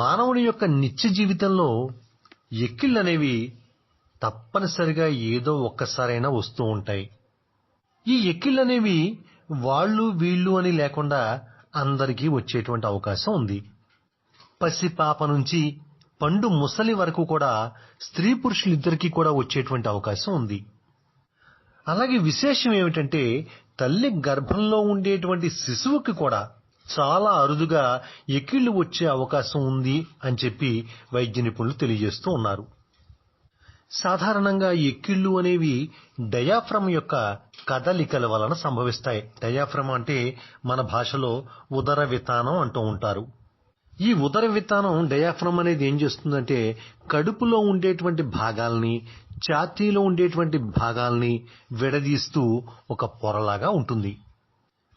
మానవుని యొక్క నిత్య జీవితంలో ఎక్కిళ్ళనేవి తప్పనిసరిగా ఏదో ఒక్కసారైనా వస్తూ ఉంటాయి. ఈ ఎక్కిళ్ళనేవి వాళ్ళు వీళ్ళు అని లేకుండా అందరికీ వచ్చేటువంటి అవకాశం ఉంది. పసిపాప నుంచి పండు ముసలి వరకు కూడా స్త్రీ పురుషులిద్దరికీ కూడా వచ్చేటువంటి అవకాశం ఉంది. అలాగే విశేషం ఏమిటంటే తల్లి గర్భంలో ఉండేటువంటి శిశువుకి కూడా చాలా అరుదుగా ఎక్కిళ్ళు వచ్చే అవకాశం ఉంది అని చెప్పి వైద్య నిపుణులు తెలియజేస్తూ ఉన్నారు. సాధారణంగా ఎక్కిళ్ళు అనేవి డయాఫ్రమ్ యొక్క కదలికల వలన సంభవిస్తాయి. డయాఫ్రమ్ అంటే మన భాషలో ఉదర వితానం అంటూ ఉంటారు. ఈ ఉదర వితానం డయాఫ్రమ్ అనేది ఏం చేస్తుందంటే కడుపులో ఉండేటువంటి భాగాల్ని ఛాతీలో ఉండేటువంటి భాగాల్ని విడదీస్తూ ఒక పొరలాగా ఉంటుంది.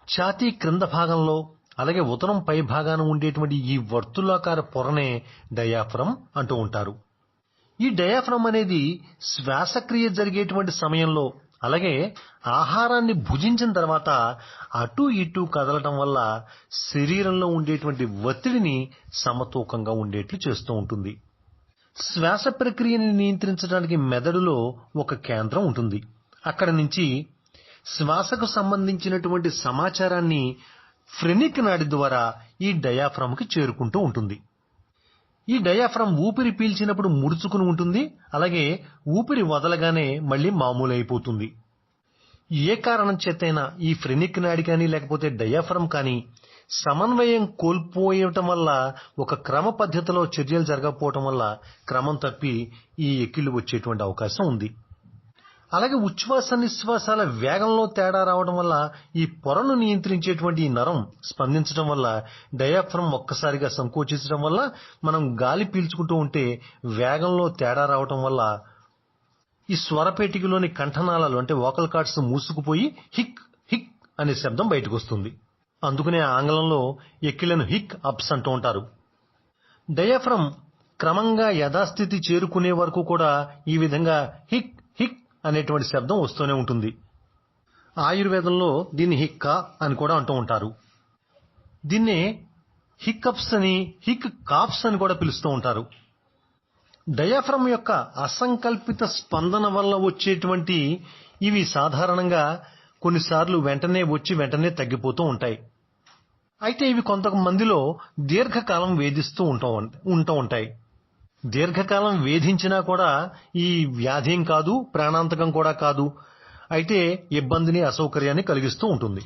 ఛాతీ క్రింద భాగంలో అలాగే ఉదరం పై భాగాన ఉండేటువంటి ఈ వర్తులాకార పొరనే డయాఫ్రమ్ అంటూ ఉంటారు. ఈ డయాఫ్రమ్ అనేది శ్వాసక్రియ జరిగేటువంటి సమయంలో అలాగే ఆహారాన్ని భుజించిన తర్వాత అటు ఇటు కదలటం వల్ల శరీరంలో ఉండేటువంటి ఒత్తిడిని సమతూకంగా ఉండేట్లు చేస్తూ ఉంటుంది. శ్వాస ప్రక్రియని నియంత్రించడానికి మెదడులో ఒక కేంద్రం ఉంటుంది. అక్కడ నుంచి శ్వాసకు సంబంధించినటువంటి సమాచారాన్ని ఫ్రెనిక్ నాడి ద్వారా ఈ డయాఫ్రమ్కి చేరుకుంటూ ఉంటుంది. ఈ డయాఫ్రమ్ ఊపిరి పీల్చినప్పుడు ముడుచుకుని ఉంటుంది అలాగే ఊపిరి వదలగానే మళ్ళీ మామూలు అయిపోతుంది ఏ కారణం చేతైనా ఈ ఫ్రెనిక్ నాడి కానీ లేకపోతే డయాఫ్రమ్ కానీ సమన్వయం కోల్పోయటం వల్ల ఒక క్రమ పద్ధతిలో చర్యలు జరగకపోవటం వల్ల క్రమం తప్పి ఈ ఎక్కిళ్ళు వచ్చేటువంటి అవకాశం ఉంది. అలాగే ఉచ్ఛ్వాస నిశ్వాసాల వేగంలో తేడా రావడం వల్ల ఈ పొరను నియంత్రించేటువంటి ఈ నరం స్పందించడం వల్ల డయాఫ్రమ్ ఒక్కసారిగా సంకోచించడం వల్ల మనం గాలి పీల్చుకుంటూ ఉంటే వేగంలో తేడా రావడం వల్ల ఈ స్వరపేటికలోని కంఠనాళాలు అంటే వోకల్ కార్డ్స్ మూసుకుపోయి హిక్ హిక్ అనే శబ్దం బయటకు వస్తుంది అందుకనే ఆంగ్లంలో ఎక్కిళ్ళను హిక్ అప్స్ అంటూ ఉంటారు. డయాఫ్రమ్ క్రమంగా యథాస్థితి చేరుకునే వరకు కూడా ఈ విధంగా హిక్ హిక్ అనేటువంటి శబ్దం వస్తూనే ఉంటుంది. ఆయుర్వేదంలో దీన్ని హిక్క అని కూడా అంటూ ఉంటారు. దీన్నే హిక్కప్స్ అని హిక్ కాప్స్ అని కూడా పిలుస్తూ ఉంటారు. డయాఫ్రమ్ యొక్క అసంకల్పిత స్పందన వల్ల వచ్చేటువంటి ఇవి సాధారణంగా కొన్నిసార్లు వెంటనే వచ్చి వెంటనే తగ్గిపోతూ ఉంటాయి. అయితే ఇవి కొంతమందిలో దీర్ఘకాలం వేధిస్తూ ఉంటూ ఉంటాయి. దీర్ఘకాలం వేధించినా కూడా ఈ వ్యాధేం కాదు ప్రాణాంతకం కూడా కాదు. అయితే ఇబ్బందిని అసౌకర్యాన్ని కలిగిస్తూ ఉంటుంది.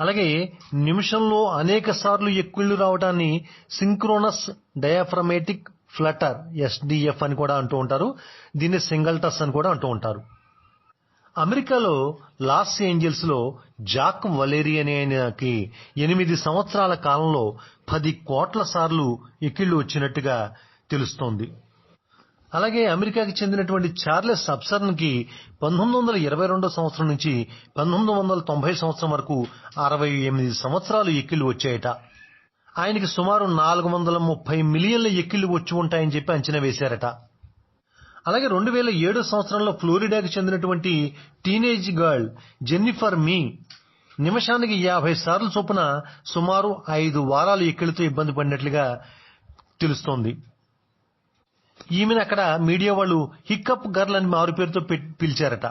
అలాగే నిమిషంలో అనేక సార్లు ఎక్కుళ్ళు రావడాన్ని సింక్రోనస్ డయాఫ్రమేటిక్ ఫ్లటర్ ఎస్డిఎఫ్ అని కూడా అంటూ ఉంటారు. దీన్ని సింగల్టస్ అని కూడా అంటూ ఉంటారు. అమెరికాలో లాస్ ఏంజల్స్లో జాక్ వలేరి అనే ఆయనకి ఎనిమిది సంవత్సరాల కాలంలో పది కోట్ల సార్లు ఎక్కిళ్ళు వచ్చినట్టుగా తెలుస్తోంది. అలాగే అమెరికాకి చెందినటువంటి చార్లెస్ అబ్సర్న్కి పంతొమ్మిది వందల ఇరవై రెండో సంవత్సరం నుంచి పంతొమ్మిది వందల తొంభై సంవత్సరం వరకు అరవై ఎనిమిది సంవత్సరాలు ఎక్కిళ్ళు వచ్చాయట. ఆయనకి సుమారు నాలుగు వందల ముప్పై మిలియన్ల ఎక్కిళ్ళు వచ్చి ఉంటాయని చెప్పి అంచనా వేశారట. అలాగే రెండు వేల ఏడో సంవత్సరంలో ఫ్లోరిడాకి చెందినటువంటి టీనేజ్ గర్ల్ జెన్నిఫర్ మీ నిమిషానికి యాభై సార్లు చొప్పున సుమారు ఐదు వారాలు ఎక్కిళ్ళతో ఇబ్బంది పడినట్లుగా తెలుస్తోంది. ఈమెను అక్కడ మీడియా వాళ్ళు హిక్కప్ గర్ల్ అని మారు పేరుతో పిలిచారట.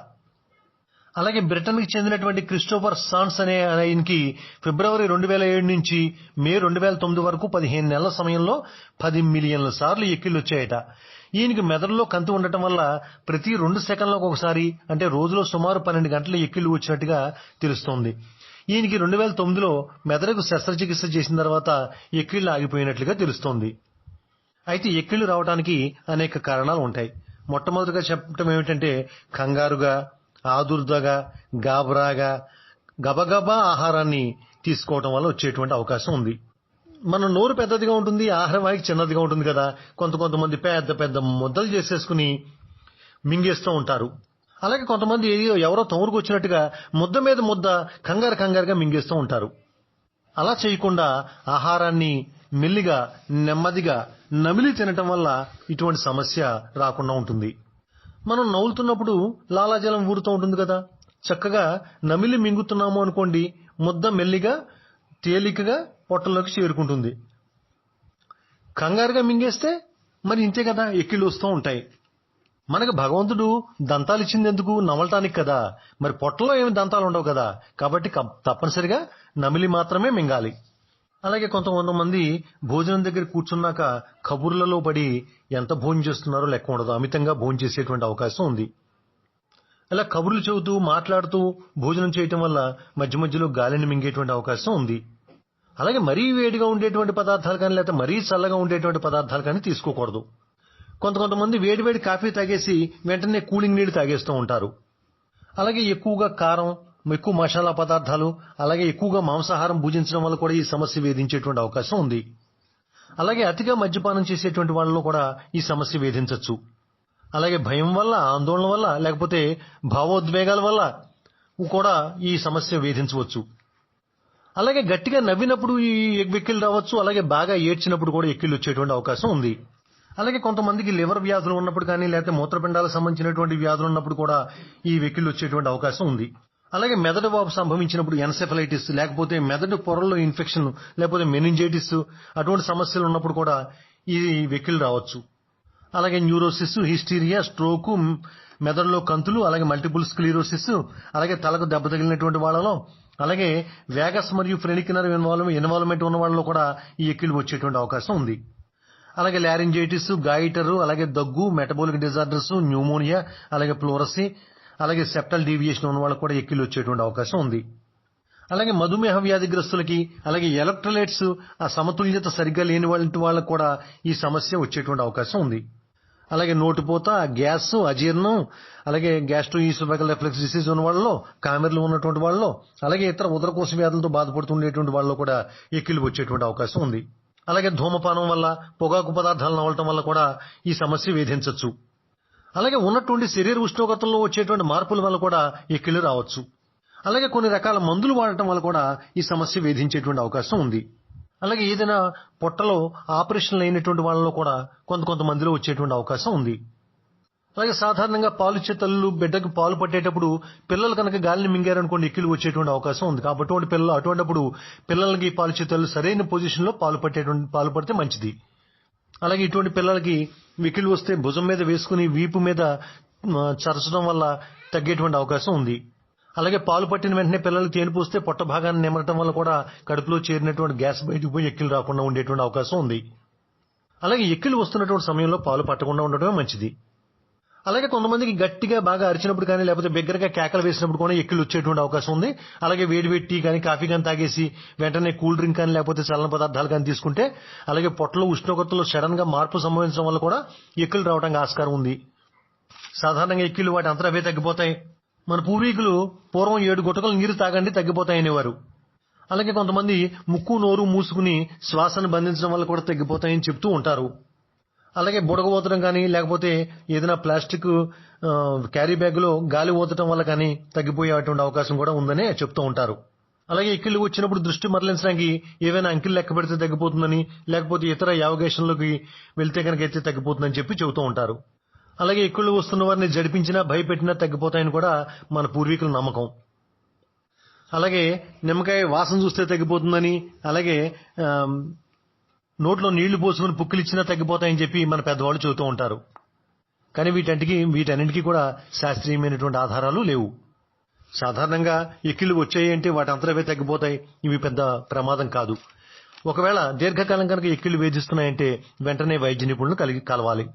అలాగే బ్రిటన్కి చెందినటువంటి క్రిస్టోఫర్ సాన్స్ అనే ఆయనకి ఫిబ్రవరి రెండు వేల ఏడు నుంచి మే రెండు వేల తొమ్మిది వరకు పదిహేను నెలల సమయంలో పది మిలియన్ల సార్లు ఎక్కిళ్ళు వచ్చాయట ఈయనకి మెదడులో కంతు ఉండటం వల్ల ప్రతి రెండు సెకండ్లకు ఒకసారి అంటే రోజులో సుమారు పన్నెండు గంటల ఎక్కిళ్ళు వచ్చినట్టుగా తెలుస్తోంది. ఈయనకి రెండు వేల తొమ్మిదిలో మెదడుకు శస్త్రచికిత్స చేసిన తర్వాత ఎక్కిళ్ళు ఆగిపోయినట్లుగా తెలుస్తోంది. అయితే ఎక్కిళ్ళు రావడానికి అనేక కారణాలు ఉంటాయి. మొట్టమొదటిగా చెప్పటం ఏమిటంటే కంగారుగా ఆదుర్దగా గాబరాగా గబగబా ఆహారాన్ని తీసుకోవటం వల్ల వచ్చేటువంటి అవకాశం ఉంది. మన నోరు పెద్దదిగా ఉంటుంది ఆహారం వాయికి చిన్నదిగా ఉంటుంది కదా. కొంత కొంతమంది పెద్ద పెద్ద ముద్దలు చేసేసుకుని మింగేస్తూ ఉంటారు. అలాగే కొంతమంది ఎవరో తొమురుకు వచ్చినట్టుగా ముద్ద మీద ముద్ద కంగారు కంగారుగా మింగేస్తూ ఉంటారు. అలా చేయకుండా ఆహారాన్ని మెల్లిగా నెమ్మదిగా నమిలి తినటం వల్ల ఇటువంటి సమస్య రాకుండా ఉంటుంది. మనం నవ్వులుతున్నప్పుడు లాలాజలం ఊరుతూ ఉంటుంది కదా. చక్కగా నమిలి మింగుతున్నాము అనుకోండి ముద్ద మెల్లిగా తేలికగా పొట్టలోకి చేరుకుంటుంది. కంగారుగా మింగేస్తే మరి ఇంతే కదా ఎక్కిళ్ళు వస్తూ ఉంటాయి. మనకు భగవంతుడు దంతాలు ఇచ్చింది ఎందుకు? నమలటానికి కదా. మరి పొట్టలో ఏమి దంతాలు ఉండవు కదా. కాబట్టి తప్పనిసరిగా నమిలి మాత్రమే మింగాలి. అలాగే కొంతమంది భోజనం దగ్గర కూర్చున్నాక కబుర్లలో పడి ఎంత భోజనం చేస్తున్నారో లెక్క ఉండదు. అమితంగా భోజనం చేసేటువంటి అవకాశం ఉంది. అలా కబుర్లు చెబుతూ మాట్లాడుతూ భోజనం చేయటం వల్ల మధ్య మధ్యలో గాలిని మింగేటువంటి అవకాశం ఉంది. అలాగే మరీ వేడిగా ఉండేటువంటి పదార్థాలు కానీ లేకపోతే మరీ చల్లగా ఉండేటువంటి పదార్థాలు కానీ తీసుకోకూడదు. కొంత కొంతమంది వేడి వేడి కాఫీ తాగేసి వెంటనే కూలింగ్ నీళ్ళు తాగేస్తూ ఉంటారు. అలాగే ఎక్కువగా కారం ఎక్కువ మసాలా పదార్థాలు అలాగే ఎక్కువగా మాంసాహారం భుజించడం వల్ల కూడా ఈ సమస్య వేధించేటువంటి అవకాశం ఉంది. అలాగే అతిగా మద్యపానం చేసేటువంటి వాళ్ళలో కూడా ఈ సమస్య వేధించవచ్చు అలాగే భయం వల్ల ఆందోళన వల్ల లేకపోతే భావోద్వేగాల వల్ల కూడా ఈ సమస్య వేధించవచ్చు. అలాగే గట్టిగా నవ్వినప్పుడు ఈ వెక్కిళ్ళు రావచ్చు అలాగే బాగా ఏడ్చినప్పుడు కూడా ఎక్కిళ్ళు వచ్చేటువంటి అవకాశం ఉంది. అలాగే కొంతమందికి లివర్ వ్యాధులు ఉన్నప్పుడు కానీ లేకపోతే మూత్రపిండాలకు సంబంధించినటువంటి వ్యాధులు ఉన్నప్పుడు కూడా ఈ వెక్కిళ్ళు వచ్చేటువంటి అవకాశం ఉంది. అలాగే మెదడు వాపు సంభవించినప్పుడు ఎన్సెఫలైటిస్ లేకపోతే మెదడు పొరల్లో ఇన్ఫెక్షన్ లేకపోతే మెనింజైటిస్ అటువంటి సమస్యలు ఉన్నప్పుడు కూడా ఈ వెక్కిళ్ళు రావచ్చు. అలాగే న్యూరోసిస్ హిస్టీరియా స్ట్రోక్ మెదడులో కంతులు అలాగే మల్టిపుల్ స్క్లీరోసిస్ అలాగే తలకు దెబ్బ తగిలినటువంటి వాళ్ళలో అలాగే వేగస్ మరియు ఫ్రెనిక్ నర్వ్ ఇన్వాల్వ్ ఇన్వాల్వ్మెంట్ ఉన్న వాళ్ళలో కూడా ఈ ఎక్కిళ్ళు వచ్చేటువంటి అవకాశం ఉంది. అలాగే లారింజైటిస్ గాయిటర్ అలాగే దగ్గు మెటబోలిక్ డిజార్డర్స్ న్యూమోనియా అలాగే ప్లోరసీ అలాగే సెప్టల్ డీవియేషన్ ఉన్న వాళ్ళకు కూడా ఎక్కిలు వచ్చేటువంటి అవకాశం ఉంది. అలాగే మధుమేహ వ్యాధిగ్రస్తులకి అలాగే ఎలక్ట్రోలైట్స్ ఆ సమతుల్యత సరిగ్గా లేని వాళ్ళ వాళ్ళకు కూడా ఈ సమస్య వచ్చేటువంటి అవకాశం ఉంది. అలాగే నోటిపోత గ్యాస్ అజీర్ణం అలాగే గ్యాస్ట్రో ఈసోఫాగల్ రిఫ్లెక్స్ డిసీజ్ ఉన్న వాళ్ళలో కామెర్లు ఉన్నటువంటి వాళ్ళలో అలాగే ఇతర ఉదరకోశ వ్యాధులతో బాధపడుతుండేటువంటి వాళ్ళలో కూడా ఎక్కిలు వచ్చేటువంటి అవకాశం ఉంది. అలాగే ధూమపానం వల్ల పొగాకు పదార్థాలు నవలటం వల్ల కూడా ఈ సమస్య వేధించవచ్చు. అలాగే ఉన్నటువంటి శరీర ఉష్ణోగ్రతల్లో వచ్చేటువంటి మార్పుల వల్ల కూడా ఈ కిళ్ళు రావచ్చు. అలాగే కొన్ని రకాల మందులు వాడటం వల్ల కూడా ఈ సమస్య వేధించేటువంటి అవకాశం ఉంది. అలాగే ఏదైనా పొట్టలో ఆపరేషన్లు అయినటువంటి వాళ్ళలో కూడా కొంత కొంతమందిలో వచ్చేటువంటి అవకాశం ఉంది. అలాగే సాధారణంగా పాలిచ్చే తల్లులు బిడ్డకు పాలు పట్టేటప్పుడు పిల్లలు కనుక గాలిని మింగారనుకోండి ఎక్కిలు వచ్చేటువంటి అవకాశం ఉంది. కాబట్టి అటువంటి పిల్లలు అటువంటిప్పుడు పిల్లలకి పాలిచ్చే తల్లు సరైన పొజిషన్లో పాలు పట్టేటువంటి పాలు పడితే మంచిది. అలాగే ఇటువంటి పిల్లలకి వికిలు వస్తే భుజం మీద వేసుకుని వీపు మీద చరచడం వల్ల తగ్గేటువంటి అవకాశం ఉంది. అలాగే పాలు పట్టిన వెంటనే పిల్లలకి తేనె పోస్తే పొట్ట భాగాన్ని నిమరటం వల్ల కూడా కడుపులో చేరినటువంటి గ్యాస్ బయటకు పోయి ఎక్కిలు రాకుండా ఉండేటువంటి అవకాశం ఉంది. అలాగే ఎక్కిలు వస్తున్నటువంటి సమయంలో పాలు పట్టకుండా ఉండటమే మంచిది. అలాగే కొంతమందికి గట్టిగా బాగా అరిచినప్పుడు కానీ లేకపోతే బిగ్గరగా కేకలు వేసినప్పుడు కూడా ఎక్కిళ్ళు వచ్చేటువంటి అవకాశం ఉంది. అలాగే వేడి వేడి టీ కానీ కాఫీ కానీ తాగేసి వెంటనే కూల్ డ్రింక్ కానీ లేకపోతే చలన పదార్థాలు కానీ తీసుకుంటే అలాగే పొట్టలో ఉష్ణోగ్రతలో సడన్గా మార్పు సంభవించడం వల్ల కూడా ఎక్కిళ్ళు రావడానికి ఆస్కారం ఉంది. సాధారణంగా ఎక్కిళ్ళు వాటి అంతటా అవే తగ్గిపోతాయి. మన పూర్వీకులు పూర్వం ఏడు గుటకలు నీరు తాగండి తగ్గిపోతాయనేవారు. అలాగే కొంతమంది ముక్కు నోరు మూసుకుని శ్వాసను బంధించడం వల్ల కూడా తగ్గిపోతాయని చెప్తూ ఉంటారు. అలాగే బుడగ ఊతడం కానీ లేకపోతే ఏదైనా ప్లాస్టిక్ క్యారీ బ్యాగ్లో గాలి ఊతడం వల్ల కానీ తగ్గిపోయేటువంటి అవకాశం కూడా ఉందని చెప్తూ ఉంటారు. అలాగే ఎక్కిళ్ళు వచ్చినప్పుడు దృష్టి మరలించడానికి ఏవైనా అంకిల్ లెక్క పెడితే తగ్గిపోతుందని లేకపోతే ఇతర యావగేషన్లోకి వెళ్తే కనుక అయితే తగ్గిపోతుందని చెప్పి చెబుతూ ఉంటారు. అలాగే ఇక్కుళ్ళు వస్తున్న వారిని జడిపించినా భయపెట్టినా తగ్గిపోతాయని కూడా మన పూర్వీకుల నమ్మకం. అలాగే నిమ్మకాయ వాసన చూస్తే తగ్గిపోతుందని అలాగే నోట్లో నీళ్ళు పోసుకుని పుక్కిలిచ్చినా తగ్గిపోతాయని చెప్పి మన పెద్దవాళ్ళు చెబుతూ ఉంటారు. కానీ వీటంటికి వీటన్నింటికీ కూడా శాస్త్రీయమైనటువంటి ఆధారాలు లేవు. సాధారణంగా ఎక్కిళ్ళు వచ్చాయి అంటే వాటి అంతరవే తగ్గిపోతాయి. ఇవి పెద్ద ప్రమాదం కాదు. ఒకవేళ దీర్ఘకాలం కనుక ఎక్కిళ్ళు వేధిస్తున్నాయంటే వెంటనే వైద్య నిపుణులను కలిగి కలవాలి.